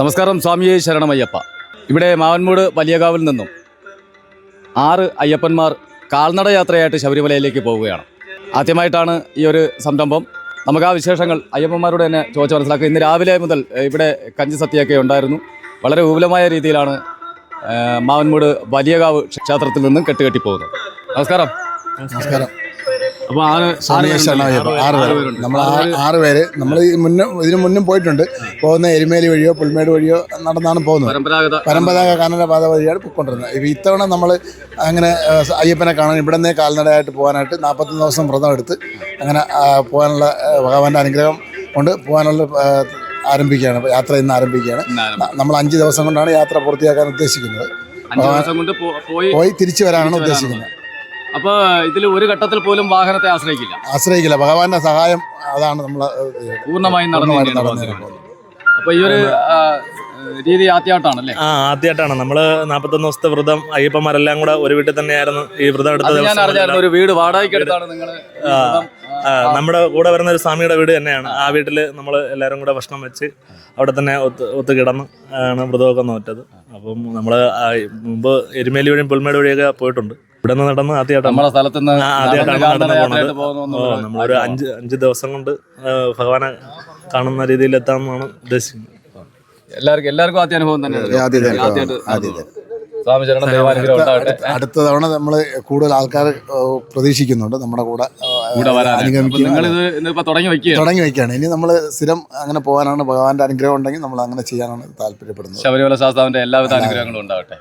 നമസ്കാരം സ്വാമിയെ ശരണമയ്യപ്പ. ഇവിടെ മാവൻമൂട് വലിയകാവിൽ നിന്നും ആറ് അയ്യപ്പന്മാർ കാൽനട യാത്രയായിട്ട് ശബരിമലയിലേക്ക് പോവുകയാണ്. ആദ്യമായിട്ടാണ് ഈ ഒരു സംരംഭം. നമുക്ക് ആ വിശേഷങ്ങൾ അയ്യപ്പന്മാരോട് തന്നെ ചോദിച്ച് മനസ്സിലാക്കുക ഇന്ന് രാവിലെ മുതൽ ഇവിടെ കഞ്ചി സത്യയൊക്കെ ഉണ്ടായിരുന്നു. വളരെ വിപുലമായ രീതിയിലാണ് മാവൻമൂട് വലിയകാവ് ക്ഷേത്രത്തിൽ നിന്നും കെട്ടുകെട്ടി പോകുന്നത്. നമസ്കാരം. നമസ്കാരം. അപ്പോൾ ആറ് നമ്മൾ ആറ് പേര്. നമ്മൾ ഈ മുന്നേ ഇതിനു മുന്നും പോയിട്ടുണ്ട്. പോകുന്ന എരുമേലി വഴിയോ പുൽമേട് വഴിയോ നടന്നാണ് പോകുന്നത്. പരമ്പരാഗത പരമ്പരാഗത കാനന പാത വഴിയാണ് പോയിക്കൊണ്ടിരുന്നത്. ഇപ്പം ഇത്തവണ നമ്മൾ അങ്ങനെ അയ്യപ്പനെ കാണാൻ ഇവിടെ നിന്നേ കാൽനടയായിട്ട് പോകാനായിട്ട് നാൽപ്പത്തൊന്ന് ദിവസം വ്രതം എടുത്ത് അങ്ങനെ പോകാനുള്ള ഭഗവാന്റെ അനുഗ്രഹം കൊണ്ട് പോകാനുള്ള ആരംഭിക്കുകയാണ്. യാത്ര ഇന്ന് ആരംഭിക്കുകയാണ്. നമ്മൾ അഞ്ച് ദിവസം കൊണ്ടാണ് യാത്ര പൂർത്തിയാക്കാൻ ഉദ്ദേശിക്കുന്നത്. അഞ്ച് ദിവസം കൊണ്ട് പോയി പോയി തിരിച്ചു വരാനാണ്. ഉദ്ദേശിക്കുന്നത്. അപ്പൊ ഇതിൽ ഒരു ഘട്ടത്തിൽ പോലും വാഹനത്തെ ആശ്രയിക്കില്ല. ആശ്രയിക്കില്ല. ഭഗവാന്റെ സഹായം അതാണ് നമ്മൾ പൂർണമായും നടന്നു പൂർണമായിട്ടും തന്നെയാണ് നടന്നു അപ്പൊ ഈ ഒരു രീതി ആദ്യമായിട്ടാണല്ലേ ആ ആദ്യമായിട്ടാണ് നമ്മൾ നാപ്പത്തൊന്ന് ദിവസത്തെ വ്രതം അയ്യപ്പന്മാരെല്ലാം കൂടെ ഒരു വീട്ടിൽ തന്നെയായിരുന്നു ഈ വ്രതം എടുത്ത ഒരു വീട് വാടകയ്ക്ക് എടുത്താണ് നിങ്ങൾ നമ്മുടെ കൂടെ വരുന്ന ഒരു സ്വാമിയുടെ വീട് തന്നെയാണ്. ആ വീട്ടിൽ നമ്മൾ എല്ലാവരും കൂടെ ഭക്ഷണം വെച്ച് അവിടെ തന്നെ ഒത്ത് ഒത്ത് കിടന്ന് ആണ് വ്രതമൊക്കെ നോറ്റത്. അപ്പം നമ്മൾ മുമ്പ് എരുമേലി വഴിയും പുൽമേട് വഴിയൊക്കെ പോയിട്ടുണ്ട്. ഇവിടെ നിന്ന് നടന്ന് ആദ്യമായിട്ടാണ് നമ്മുടെ സ്ഥലത്ത് നിന്ന് ആ, ആദ്യമായിട്ടാണ് നടന്ന് പോകുന്നത് നമ്മളൊരു അഞ്ച് അഞ്ച് ദിവസം കൊണ്ട് ഭഗവാനെ കാണുന്ന രീതിയിൽ എത്താമെന്നാണ് ഉദ്ദേശിക്കുന്നത്. എല്ലാവർക്കും എല്ലാവർക്കും ആദ്യ അനുഭവം തന്നെ ആദ്യത്തെ ആദ്യമായിട്ട് സ്വാമി ചരണം ദൈവാനുഗ്രഹം ഉണ്ടാവട്ടെ. അടുത്ത തവണ നമ്മൾ കൂടുതൽ ആൾക്കാർ പ്രതീക്ഷിക്കുന്നുണ്ട് നമ്മുടെ കൂടെ തുടങ്ങി വെക്കുകയാണ് ഇനി നമ്മൾ സ്ഥിരം അങ്ങനെ പോകാനാണ് ഭഗവാന്റെ അനുഗ്രഹം ഉണ്ടെങ്കിൽ നമ്മൾ അങ്ങനെ ചെയ്യാനാണ് താല്പര്യപ്പെടുന്നത്. ശബരിമല ശാസ്താവിന്റെ എല്ലാവിധ അനുഗ്രഹങ്ങളും ഉണ്ടാവട്ടെ.